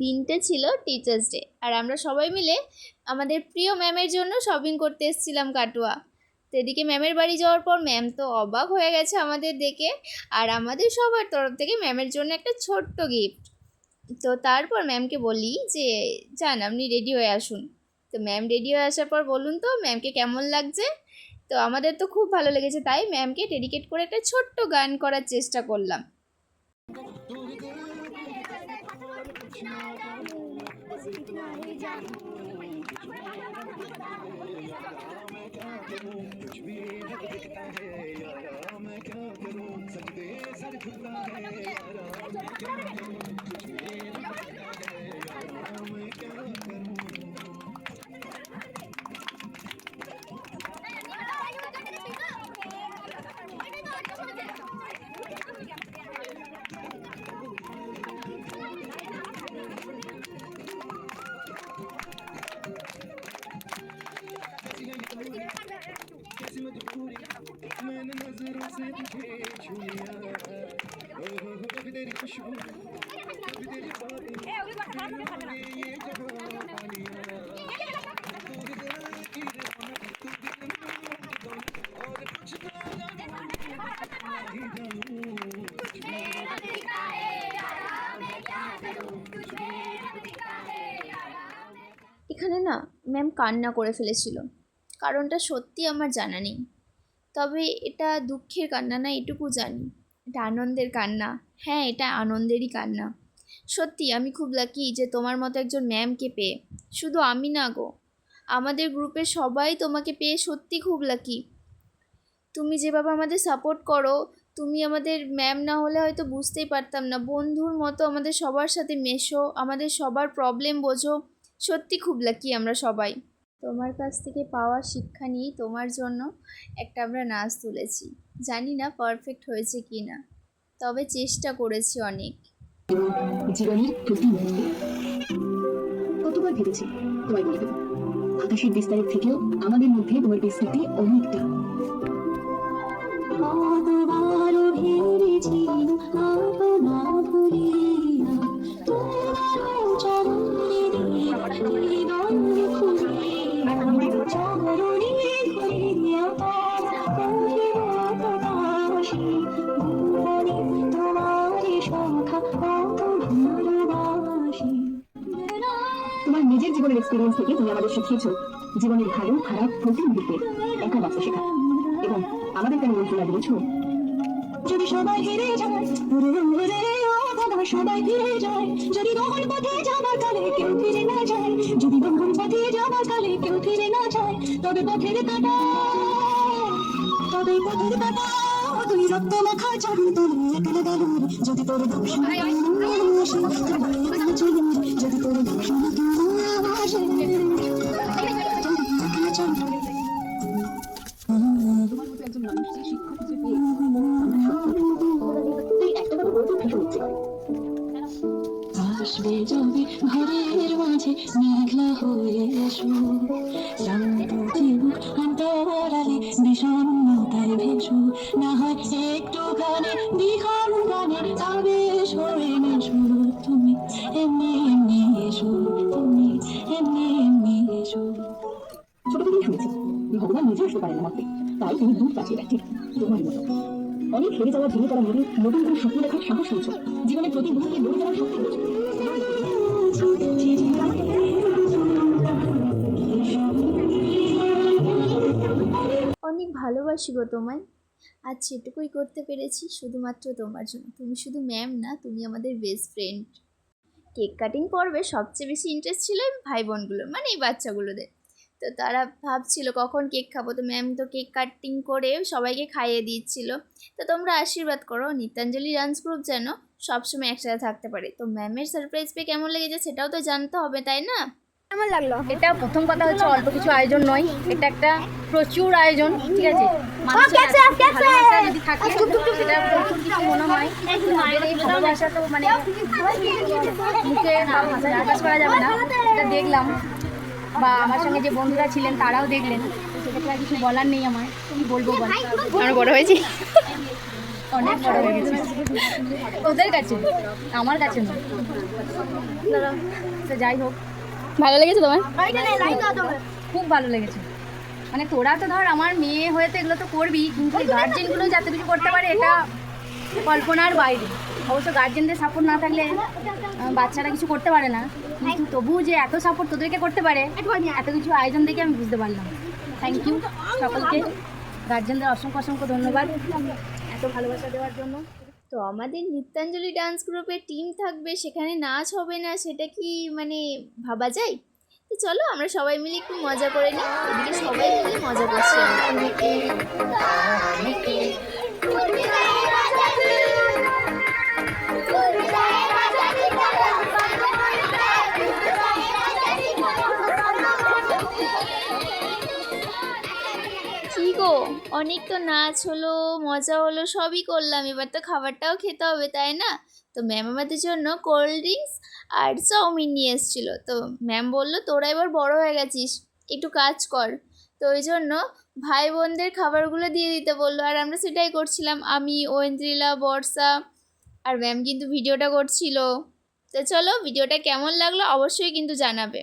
দিনটা ছিল teachers day আর আমরা সবাই মিলে আমাদের প্রিয় ম্যামের জন্য শপিং করতে এসেছিলাম কাটুয়া। তো এদিকে ম্যামের বাড়ি যাওয়ার পর ম্যাম তো অবাক হয়ে গেছে আমাদের দেখে। আর আমাদের সবার তরফ থেকে ম্যামের জন্য একটা ছোট্ট গিফট তো তারপর ম্যামকে বলি যে, যান, আপনি রেডি হয়ে আসুন। তো ম্যাম রেডি হয়ে আসার পর বলুন তো ম্যামকে কেমন লাগছে? তো আমাদের তো খুব ভালো লেগেছে, তাই ম্যামকে ডেডিকেট করে একটা ছোট্ট গান করার চেষ্টা করলাম। Bismillahirrahmanirrahim. এখানে না ম্যাম কান্না করে ফেলেছিল। কারণটা সত্যি আমার জানা নেই। তবে এটা দুঃখের কান্না না, এটুকু জানি। এটা আনন্দের কান্না। হ্যাঁ এটা আনন্দেরই কান্না। সত্যি, আমি খুব লাকি যে তোমার মতো একজন ম্যামকে পেয়ে। শুধু আমি না গো। আমাদের গ্রুপের সবাই তোমাকে পেয়ে সত্যি খুব লাকি তুমি যেভাবে আমাদের সাপোর্ট করো, তুমি আমাদের ম্যাম না হলে হয়তো বুঝতেই পারতাম না। বন্ধুর মতো আমাদের সবার সাথে মেশো, আমাদের সবার প্রবলেম বোঝো। সত্যি খুব লাকি আমরা সবাই। তোমার কাছ থেকে পাওয়া শিক্ষা নিয়েই তোমার জন্য একটা আমরা নাচ তুলেছি। জানি না পারফেক্ট হয়েছে কি না তবে চেষ্টা করেছি অনেক। জীবনের প্রতি কতবার ভেবেছি তোমায় বলে দেবো। আকাশের বিস্তারের থেকেও আমাদের মধ্যে তোমার বিস্তৃতি অনেকটা। ভুলিয়া তোমার নিজের জীবনের এক্সপিরিয়েন্স থেকে তুমি আমাদের শিখিয়েছো। জীবনের ভালো, খারাপ প্রতি মুহূর্তে একা বাঁচতে শেখা। এবং আমাদের কেন মন্ত্রণা দিয়েছ যদি সবাই হেরে যায় সবাই ফিরে যায়, যদি গহন পথে যাবার কালে কেউ ফিরে না যায়, যদি পথে যাবার কালে কেউ ফিরে না যায়, তবে পথের কাটা তবে পথের কাটা তুই রক্ত মাখা চরণ তোলে একলা গেল যদি তোর দোষ না আসে যদি তোর করে আসবে যাবে ঘরের মাঝে মেঘলা হয়ে এসো শান্ত জীবন অন্তরালে বিষণ্ণতায় ভেসো না হয় একটুখানি বিহার গানে আবেশ হয়ে মেশো তুমি এমনি এমনি এসো তুমি এমনি এমনি এসো। ছোট থেকেই শুনেছি ভগবান নিজে আসতে পারেন আমাকে। তাই তুমি দূর কাছে দেখি তোমার মতো। অনেক হেরে যাওয়া ভেঙে পড়া মনে নতুন করে স্বপ্ন দেখার সাহস হয়েছে জীবনের প্রতি মুহূর্তে লড়ে যাওয়ার শক্তি হয়েছে অনেক ভালোবাসি গো তোমায়। আজ সেটুকুই করতে পেরেছি শুধুমাত্র তোমার জন্য। তুমি শুধু ম্যাম না, তুমি আমাদের বেস্ট ফ্রেন্ড কেক কাটিং পর্বে সবচেয়ে বেশি ইন্টারেস্ট ছিল ভাই বোনগুলোর মানে এই বাচ্চাগুলোদের। তো তারা ভাবছিল, কখন কেক খাব? তো ম্যাম তো কেক কাটিং করে সবাইকে খাইয়ে দিচ্ছিল। তো তোমরা আশীর্বাদ করো নিত্যাঞ্জলি ডান্স গ্রুপ যেন সবসময় একসাথে থাকতে পারে। তো ম্যামের সারপ্রাইজ পেয়ে কেমন লেগেছে সেটাও তো জানতে হবে, তাই না? কেমন লাগল? এটা প্রথম কথা হচ্ছে অল্প কিছু আয়োজন নয় এটা একটা প্রচুর আয়োজন ঠিক আছে। যদি থাকে সেটা প্রচুর কিছু মনে হয়। এই ভালোবাসা তো মানে মুখে প্রকাশ করা যাবে না এটা দেখলাম। বা আমার সঙ্গে যে বন্ধুরা ছিলেন তারাও দেখলেন। সেক্ষেত্রে আর কিছু বলার নেই আমার কি বলব বল? আমরা বড় হয়েছি। অনেক বড় হয়ে গেছে। ওদের কাছে? আমার কাছে না। তো যাই হোক ভালো লেগেছে তোমার? খুব ভালো লেগেছে। মানে তোরা তো ধর আমার মেয়ে হয়ে তো এগুলো তো করবি, কিন্তু গার্জেনগুলো যাতে কিছু করতে পারে এটা কল্পনার বাইরে। অবশ্য গার্জেনদের সাপোর্ট না থাকলে বাচ্চারা কিছু করতে পারে না। কিন্তু তবুও যে এত সাপোর্ট তোদেরকে করতে পারে, এত কিছু আয়োজন দেখে আমি বুঝতে পারলাম। থ্যাংক ইউ সকলকে। গার্জেনদের অসংখ্য অসংখ্য ধন্যবাদ। এত ভালোবাসা দেওয়ার জন্য। তো আমাদের নৃত্যাঞ্জলি ডান্স গ্রুপের টিম থাকবে, সেখানে নাচ হবে না, সেটা কি মানে ভাবা যায় তো চলো আমরা সবাই মিলে একটু মজা করে নিই, এদিকে সবাই মিলে মজা করছি। অনেক তো নাচ হলো, মজা হলো, সবই করলাম। এবার তো খাবারটাও খেতে হবে, তাই না? তো ম্যাম আমাদের জন্য কোল্ড ড্রিঙ্কস আর চাউমিন নিয়ে এসেছিল। তো ম্যাম বলল, তোরা এবার বড় হয়ে গেছিস, একটু কাজ কর। তো ওই জন্য ভাই বোনদের খাবারগুলো দিয়ে দিতে বলল। আর আমরা সেটাই করছিলাম। আমি ঐন্দ্রিলা বর্ষা আর ম্যাম কিন্তু ভিডিওটা করছিল। তো চলো, ভিডিওটা কেমন লাগল অবশ্যই কিন্তু জানাবে।